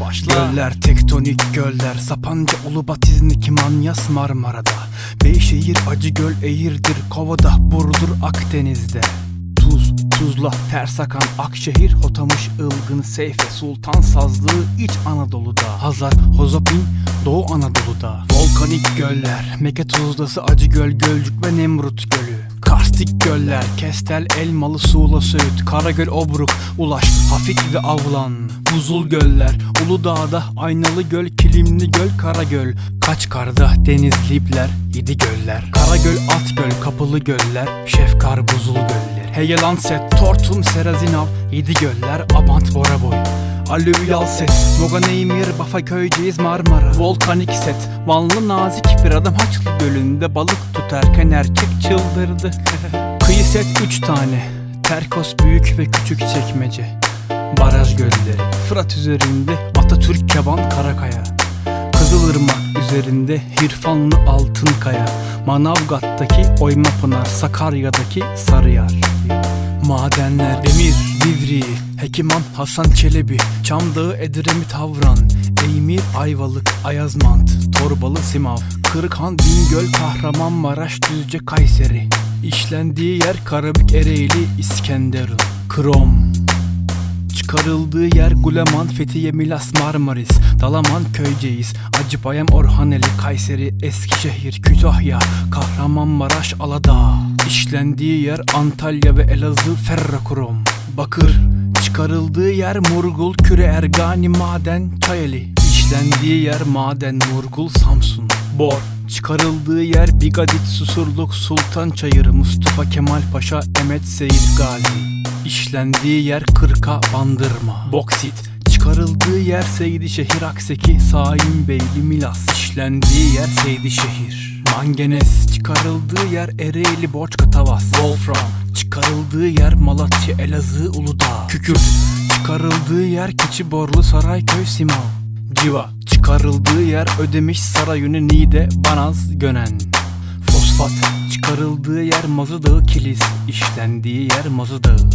Başla. Göller tektonik göller Sapanca Ulubat İznik Manyas Marmara'da. Beyşehir Acıgöl Eğirdir Kovada Burdur Akdeniz'de. Tuz, Tuzla, Tersakan, Akşehir, Hotamış, Ilgın, Seyfe, Sultan Sazlığı İç Anadolu'da. Hazar, Hozapin, Doğu Anadolu'da. Volkanik göller, Meke Tuzlası, Acıgöl, Gölcük ve Nemrut Gölü Karstik göller, Kestel, Elmalı, Suğla, Söğüt, Karagöl, Obruk, Ulaş, Hafik ve Avlan. Buzul göller, Uludağ'da Aynalı Göl, Kilimli Göl, Karagöl. Kaçkar'da Denizli İpler, Yedi göller. Karagöl, Atgöl, Kapılı göller, Şefkar, Buzul göller. Heyelan Set, Tortum, Serazinav, Yedi göller, Abant, Boraboy Alüvyal set, Moganeymir, Bafa Köyceğiz Marmara. Volkanik set, Vanlı nazik bir adam Haçlı Gölü'nde balık tutarken erkek çıldırdı. Kıyı set 3 tane, Terkos büyük ve küçük çekmece. Baraj gölleri, Fırat üzerinde Atatürk Keban Karakaya. Kızılırmak üzerinde Hirfanlı Altınkaya Manavgat'taki Oymapınar Sakarya'daki Sarıyer. Madenler Demir, Divri, Hekiman, Hasan Çelebi, Çamdağı, Edremit, Havran, Eymir, Ayvalık, Ayazmant, Torbalı, Simav, Kırıkhan, Bingöl, Kahramanmaraş, Düzce, Kayseri. İşlendiği yer Karabük, Ereğli, İskenderun, Krom. Çıkarıldığı yer Guleman, Fethiye, Milas, Marmaris, Dalaman, Köyceğiz, Acıpayam, Orhaneli, Kayseri, Eskişehir, Kütahya, Kahramanmaraş, Aladağ. İşlendiği yer Antalya ve Elazığ, Ferrakrom. Bakır, çıkarıldığı yer Murgul, Küre, Ergani, Maden, Çayeli. İşlendiği yer Maden, Murgul, Samsun. Bor, çıkarıldığı yer Bigadit, Susurluk, Sultan Çayırı, Mustafa Kemal Paşa, Emet Seyit Gazi. İşlendiği yer Kırka Bandırma. Boksit. Çıkarıldığı yer Seydişehir Akseki Saim Beyli Milas. İşlendiği yer Seydişehir Manganez Çıkarıldığı yer Ereğli Borçka Tavas. Wolfram Çıkarıldığı yer Malatya Elazığ Uludağ. Kükürt. Çıkarıldığı yer Keçiborlu Sarayköy Simav Civa. Çıkarıldığı yer Ödemiş Sarayünü Niğde Banaz Gönen. Fosfat. Çıkarıldığı yer Mazı Dağı Kilis, işlendiği yer Mazı Dağı.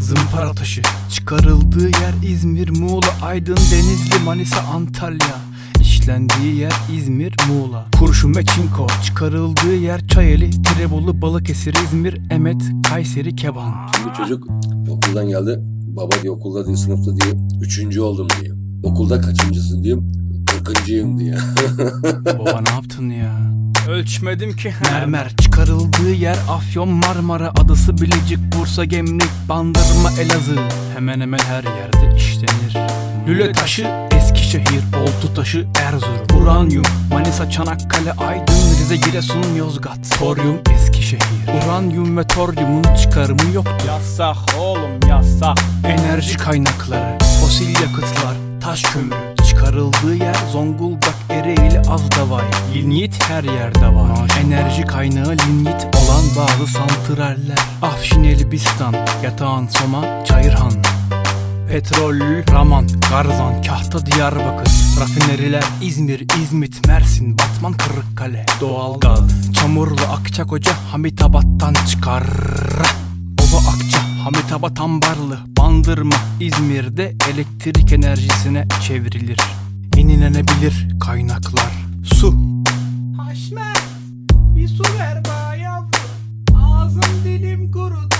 Zımpara taşı. Çıkarıldığı yer İzmir, Muğla, Aydın, Denizli, Manisa, Antalya. İşlendiği yer İzmir, Muğla. Kurşun ve çinko çıkarıldığı yer Çayeli, Tirebolu, Balıkesir, İzmir, Emet, Kayseri, Keban. Şimdi çocuk okuldan geldi. Baba diyor okulda diyor sınıfta diyor üçüncü oldum diyor. Okulda kaçıncısın diyor. Kırkıncıyım diyor. Baba ne yaptın ya? Ölçmedim ki. Mermer çıkarıldığı yer Afyon, Marmara, Adası, Bilecik, Bursa, Gemlik, Bandırma, Elazığ. Hemen hemen her yerde işlenir. Lüle taşı, Eskişehir, Oltu taşı, Erzurum. Uranyum, Manisa, Çanakkale, Aydın, Rize, Giresun, Yozgat. Toryum, Eskişehir. Uranyum ve toryumun çıkarımı yoktur. Yasak oğlum yasak. Enerji kaynakları, fosil yakıtlar, taş kömürü. Çıkarıldığı yer Zonguldak, Ereğli, Azdavay. Linyit her yerde var. Enerji kaynağı linyit olan bazı santraller. Afşin Elbistan, Yatağan Soma, Çayırhan. Petrol, Raman, Garzan, Kahta, Diyarbakır Rafineriler İzmir, İzmit, Mersin, Batman, Kırıkkale Doğalgaz, Çamurlu, Akçakoca, Hamitabat'tan çıkar Ova Akça, Hamitabat Ambarlı, Bandırma, İzmir'de elektrik enerjisine çevrilir Yenilenebilir kaynaklar Su Haşmet bir su ver bana yavrum. Ağzım dilim kurut.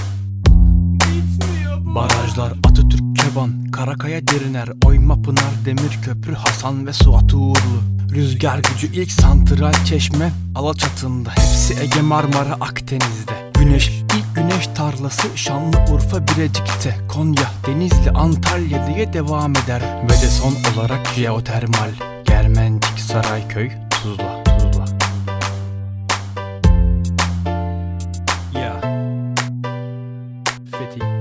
Bitmiyor bu. Barajlar Atatürk Keban, Karakaya Deriner, Oyma Pınar, Demir Köprü, Hasan ve Suat Uğurlu. Rüzgar gücü ilk santral çeşme Alaçatı'nda Hepsi Ege Marmara Akdeniz'de Güneş ilk güneş tarlası Şanlıurfa Birecik'te. Konya, Denizli, Antalya diye devam eder. Ve de son olarak jeotermal. Germencik, Sarayköy, Tuzla. Tuzla. Ya. Fethi Fethi